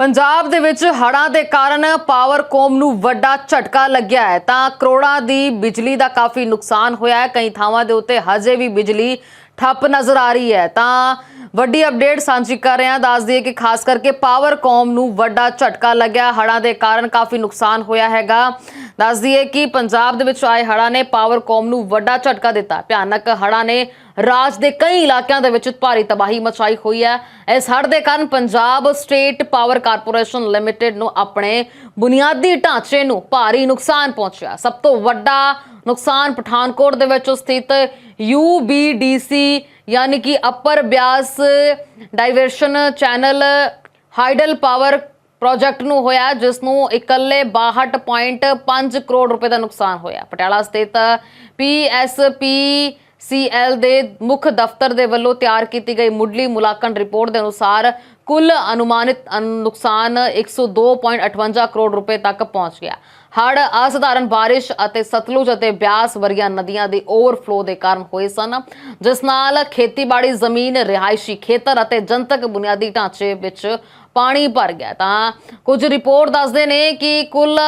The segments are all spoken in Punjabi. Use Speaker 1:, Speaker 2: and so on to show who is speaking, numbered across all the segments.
Speaker 1: ਪੰਜਾਬ ਦੇ ਵਿੱਚ ਹੜ੍ਹਾਂ ਦੇ ਕਾਰਨ ਪਾਵਰਕੌਮ ਨੂੰ ਵੱਡਾ ਝਟਕਾ ਲੱਗਿਆ ਹੈ। ਤਾਂ ਕਰੋੜਾਂ ਦੀ ਬਿਜਲੀ ਦਾ ਕਾਫੀ ਨੁਕਸਾਨ ਹੋਇਆ ਹੈ। ਕਈ ਥਾਵਾਂ ਦੇ ਉੱਤੇ ਹਜੇ ਵੀ ਬਿਜਲੀ ਠੱਪ ਨਜ਼ਰ ਆ ਰਹੀ ਹੈ। ਤਾਂ ਵੱਡੀ ਅਪਡੇਟ ਸਾਂਝੀ ਕਰ ਰਹੇ ਹਾਂ। ਦੱਸ ਦਈਏ ਕਿ ਖਾਸ ਕਰਕੇ ਪਾਵਰਕੌਮ ਨੂੰ ਵੱਡਾ ਝਟਕਾ ਲੱਗਿਆ। ਹੜ੍ਹਾਂ ਦੇ ਕਾਰਨ ਕਾਫੀ ਨੁਕਸਾਨ ਹੋਇਆ ਹੈਗਾ। ਦੱਸ ਦਈਏ ਕਿ ਪੰਜਾਬ ਦੇ ਵਿੱਚ ਆਏ ਹੜ੍ਹਾਂ ਨੇ ਪਾਵਰਕੌਮ ਨੂੰ ਵੱਡਾ ਝਟਕਾ ਦਿੱਤਾ। ਭਿਆਨਕ ਹੜ੍ਹਾਂ ਨੇ ਰਾਜ ਦੇ ਕਈ ਇਲਾਕਿਆਂ ਦੇ ਵਿੱਚ ਭਾਰੀ ਤਬਾਹੀ ਮਚਾਈ ਹੋਈ ਹੈ। ਇਸ ਹੜ੍ਹ ਦੇ ਕਾਰਨ Punjab state power corporation limited ਨੂੰ ਆਪਣੇ ਬੁਨਿਆਦੀ ਢਾਂਚੇ ਨੂੰ ਭਾਰੀ ਨੁਕਸਾਨ ਪਹੁੰਚਿਆ। ਸਭ ਤੋਂ ਵੱਡਾ ਨੁਕਸਾਨ ਪਠਾਨਕੋਟ ਦੇ ਵਿੱਚ ਸਥਿਤ UBDC ਯਾਨੀ ਕਿ upper Beas diversion channel, hydel power project ਨੂੰ ਹੋਇਆ ਜਿਸ ਨੂੰ ਇਕੱਲੇ 62.5 ਕਰੋੜ ਰੁਪਏ ਦਾ ਨੁਕਸਾਨ ਹੋਇਆ। ਪਟਿਆਲਾ ਸਥਿਤ PSP ਸੀਐਲ ਦੇ ਮੁੱਖ ਦਫ਼ਤਰ ਦੇ ਵੱਲੋਂ ਤਿਆਰ ਕੀਤੀ ਗਈ ਮੁੱਢਲੀ ਮੁਲਾਂਕਣ ਰਿਪੋਰਟ ਦੇ ਅਨੁਸਾਰ ਕੁੱਲ ਅਨੁਮਾਨਿਤ ਅਨ- ਨੁਕਸਾਨ 102.58 ਕਰੋੜ ਰੁਪਏ ਤੱਕ ਪਹੁੰਚ ਗਿਆ। ਹੜ੍ਹ, ਅਸਧਾਰਨ ਬਾਰਿਸ਼ ਅਤੇ ਸਤਲੁਜ ਅਤੇ ਬਿਆਸ ਵਰਗੀਆਂ ਨਦੀਆਂ ਦੇ ਓਵਰਫਲੋ ਦੇ ਕਾਰਨ ਹੋਏ ਸਨ, ਜਿਸ ਨਾਲ ਖੇਤੀਬਾੜੀ ਜ਼ਮੀਨ, ਰਿਹਾਇਸ਼ੀ ਖੇਤਰ ਅਤੇ ਜਨਤਕ ਬੁਨਿਆਦੀ ਢਾਂਚੇ ਵਿੱਚ ਪਾਣੀ ਭਰ ਗਿਆ। ਤਾਂ ਕੁਝ ਰਿਪੋਰਟ ਦੱਸਦੇ ਨੇ ਕਿ ਕੁੱਲ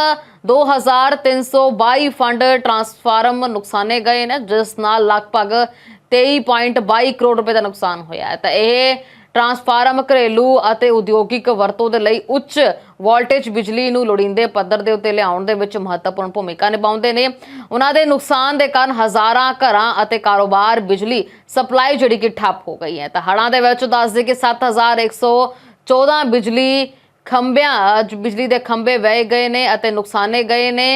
Speaker 1: 2322 ਫੰਡ ਟਰਾਂਸਫਾਰਮ ਨੁਕਸਾਨੇ ਗਏ ਨੇ, ਜਿਸ ਨਾਲ ਲਗਭਗ 23.22 ਕਰੋੜ ਰੁਪਏ ਦਾ ਨੁਕਸਾਨ ਹੋਇਆ ਹੈ। ਤਾਂ ਇਹ ਟਰਾਂਸਫਾਰਮ ਘਰੇਲੂ ਅਤੇ ਉਦਯੋਗਿਕ ਵਰਤੋਂ ਦੇ ਲਈ ਉੱਚ ਵੋਲਟੇਜ ਬਿਜਲੀ ਨੂੰ ਲੋੜੀਂਦੇ ਪੱਧਰ ਦੇ ਉੱਤੇ ਲਿਆਉਣ ਦੇ ਵਿੱਚ ਮਹੱਤਵਪੂਰਨ ਭੂਮਿਕਾ ਨਿਭਾਉਂਦੇ ਨੇ। ਉਹਨਾਂ ਦੇ ਨੁਕਸਾਨ ਦੇ ਕਾਰਨ ਹਜ਼ਾਰਾਂ ਘਰਾਂ ਅਤੇ ਕਾਰੋਬਾਰ ਬਿਜਲੀ ਸਪਲਾਈ ਜਿਹੜੀ ਕਿ ਠੱਪ ਹੋ ਗਈ ਹੈ। ਤਾਂ ਹੜ੍ਹਾਂ ਦੇ ਵਿੱਚ ਦੱਸਦੇ ਕਿ 7114 ਬਿਜਲੀ ਖੰਭਿਆਂ ਬਿਜਲੀ ਦੇ ਖੰਭੇ ਵਹਿ ਗਏ ਨੇ ਅਤੇ ਨੁਕਸਾਨੇ ਗਏ ਨੇ।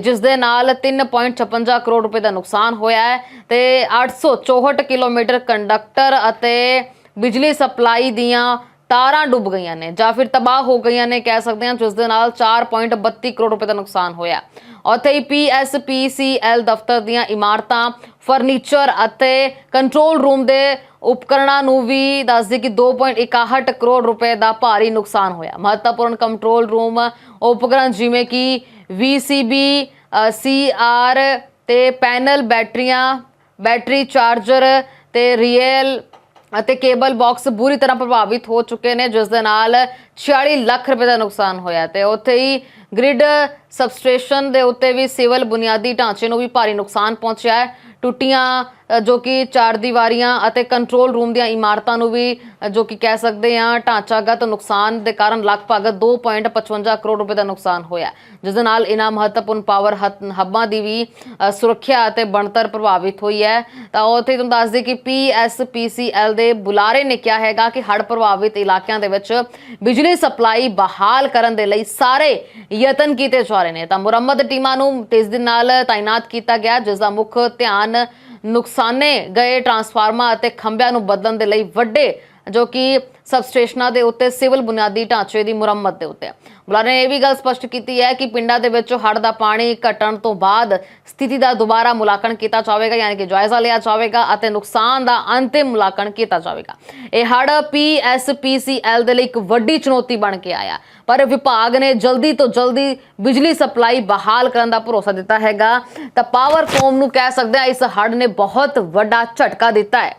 Speaker 1: ਜਿਸ ਦੇ ਨਾਲ 3.56 ਕਰੋੜ ਰੁਪਏ ਦਾ ਨੁਕਸਾਨ ਹੋਇਆ ਹੈ ਤੇ 864 ਕਿਲੋਮੀਟਰ ਕੰਡਕਟਰ ਅਤੇ ਬਿਜਲੀ ਸਪਲਾਈ ਦੀਆਂ ਤਾਰਾਂ ਡੁੱਬ ਗਈਆਂ ਨੇ ਜਾਂ ਫਿਰ ਤਬਾਹ ਹੋ ਗਈਆਂ ਨੇ ਕਹਿ ਸਕਦੇ ਹਾਂ, ਜਿਸ ਦੇ ਨਾਲ 4.32 ਕਰੋੜ ਰੁਪਏ ਦਾ ਨੁਕਸਾਨ ਹੋਇਆ। ਉੱਥੇ ਹੀ ਪੀਐਸਪੀਸੀਐਲ ਦਫ਼ਤਰ ਦੀਆਂ ਇਮਾਰਤਾਂ, ਫਰਨੀਚਰ ਅਤੇ ਕੰਟਰੋਲ ਰੂਮ ਦੇ ਉਪਕਰਣਾਂ ਨੂੰ ਵੀ ਦੱਸਦੇ ਕਿ 2.61 ਕਰੋੜ ਰੁਪਏ ਦਾ ਭਾਰੀ ਨੁਕਸਾਨ ਹੋਇਆ। ਮਹੱਤਵਪੂਰਨ ਕੰਟਰੋਲ ਰੂਮ ਉਪਕਰਣ ਜਿਵੇਂ ਕਿ VCB ਸੀਆਰ ਤੇ ਪੈਨਲ ਬੈਟਰੀਆਂ ਬੈਟਰੀ ਚਾਰਜਰ ਤੇ ਰੀਅਲ ਅਤੇ ਕੇਬਲ ਬਾਕਸ ਬੁਰੀ ਤਰ੍ਹਾਂ ਪ੍ਰਭਾਵਿਤ ਹੋ ਚੁੱਕੇ ਨੇ, ਜਿਸ ਦੇ ਨਾਲ 46 ਲੱਖ ਰੁਪਏ ਦਾ ਨੁਕਸਾਨ ਹੋਇਆ ਤੇ ਉੱਥੇ ਹੀ ਗ੍ਰਿਡ ਸਬਸਟੇਸ਼ਨ ਦੇ ਉੱਤੇ ਵੀ ਸਿਵਲ ਬੁਨਿਆਦੀ ਢਾਂਚੇ ਨੂੰ ਵੀ ਭਾਰੀ ਨੁਕਸਾਨ ਪਹੁੰਚਿਆ ਹੈ। ਟੁੱਟੀਆਂ ਜੋ ਕਿ ਚਾਰ ਦੀਵਾਰੀਆਂ ਅਤੇ ਕੰਟਰੋਲ ਰੂਮ ਦੀਆਂ ਇਮਾਰਤਾਂ ਨੂੰ ਵੀ ਜੋ ਕਿ ਕਹਿ ਸਕਦੇ ਹਾਂ ਢਾਂਚਾਗਤ ਨੁਕਸਾਨ ਦੇ ਕਾਰਨ ਲਗਭਗ 2.55 ਕਰੋੜ ਰੁਪਏ ਦਾ ਨੁਕਸਾਨ ਹੋਇਆ ਜਿਸ ਦੇ ਨਾਲ ਇਹਨਾਂ ਮਹੱਤਵਪੂਰਨ ਪਾਵਰ ਹੱਬਾਂ ਦੀ ਵੀ ਅ, ਸੁਰੱਖਿਆ ਅਤੇ ਬਣਤਰ ਪ੍ਰਭਾਵਿਤ ਹੋਈ ਹੈ। ਤਾਂ ਉੱਥੇ ਤੁਹਾਨੂੰ ਦੱਸ ਦੇ ਕਿ ਪੀਐਸਪੀਸੀਐਲ ਦੇ ਬੁਲਾਰੇ ਨੇ ਕਿਹਾ ਹੈਗਾ ਕਿ ਹੜ੍ਹ ਪ੍ਰਭਾਵਿਤ ਇਲਾਕਿਆਂ ਦੇ ਵਿੱਚ ਬਿਜਲੀ ਸਪਲਾਈ ਬਹਾਲ ਕਰਨ ਦੇ ਲਈ ਸਾਰੇ ਯਤਨ ਕੀਤੇ ਜਾ ਰਹੇ ਨੇ। ਤਾਂ ਮੁਰੰਮਤ ਟੀਮਾਂ ਨੂੰ ਤੇਜ਼ ਦਿਨ ਨਾਲ ਤਾਇਨਾਤ ਕੀਤਾ ਗਿਆ ਜਿਸ ਦਾ ਮੁੱਖ ਧਿਆਨ ਨੁਕਸਾਨੇ ਗਏ ਟਰਾਂਸਫਾਰਮਰ ਅਤੇ ਖੰਭਿਆਂ ਨੂੰ ਬਦਲਣ ਦੇ ਲਈ ਵੱਡੇ ਜੋ ਕਿ ਸਬਸਟੇਸ਼ਨਾਂ ਦੇ ਉੱਤੇ ਸਿਵਲ ਬੁਨਿਆਦੀ ਢਾਂਚੇ ਦੀ ਮੁਰੰਮਤ ਦੇ ਉੱਤੇ ਬੁਲਾਰੇ ਨੇ ਇਹ ਵੀ ਗੱਲ ਸਪਸ਼ਟ ਕੀਤੀ ਹੈ ਕਿ ਪਿੰਡਾਂ ਦੇ ਵਿੱਚ ਹੜ੍ਹ ਦਾ ਪਾਣੀ ਘਟਣ ਤੋਂ ਬਾਅਦ ਸਥਿਤੀ ਦਾ ਦੁਬਾਰਾ ਮੁਲਾਂਕਣ ਕੀਤਾ ਜਾਵੇਗਾ, ਯਾਨੀ ਕਿ ਜਾਇਜ਼ਾ ਲਿਆ ਜਾਵੇਗਾ ਅਤੇ ਨੁਕਸਾਨ ਦਾ ਅੰਤਿਮ ਮੁਲਾਂਕਣ ਕੀਤਾ ਜਾਵੇਗਾ। ਇਹ ਹੜ੍ਹ ਪੀਐਸਪੀਸੀਐਲ ਦੇ ਲਈ ਇੱਕ ਵੱਡੀ ਚੁਣੌਤੀ ਬਣ ਕੇ ਆਇਆ। ਪਰ ਵਿਭਾਗ ਨੇ ਜਲਦੀ ਤੋਂ ਜਲਦੀ ਬਿਜਲੀ ਸਪਲਾਈ ਬਹਾਲ ਕਰਨ ਦਾ ਭਰੋਸਾ ਦਿੱਤਾ ਹੈਗਾ। ਤਾਂ ਪਾਵਰਕੌਮ ਨੂੰ ਕਹਿ ਸਕਦੇ ਆ ਇਸ ਹੜ੍ਹ ਨੇ ਬਹੁਤ ਵੱਡਾ ਝਟਕਾ ਦਿੱਤਾ ਹੈ।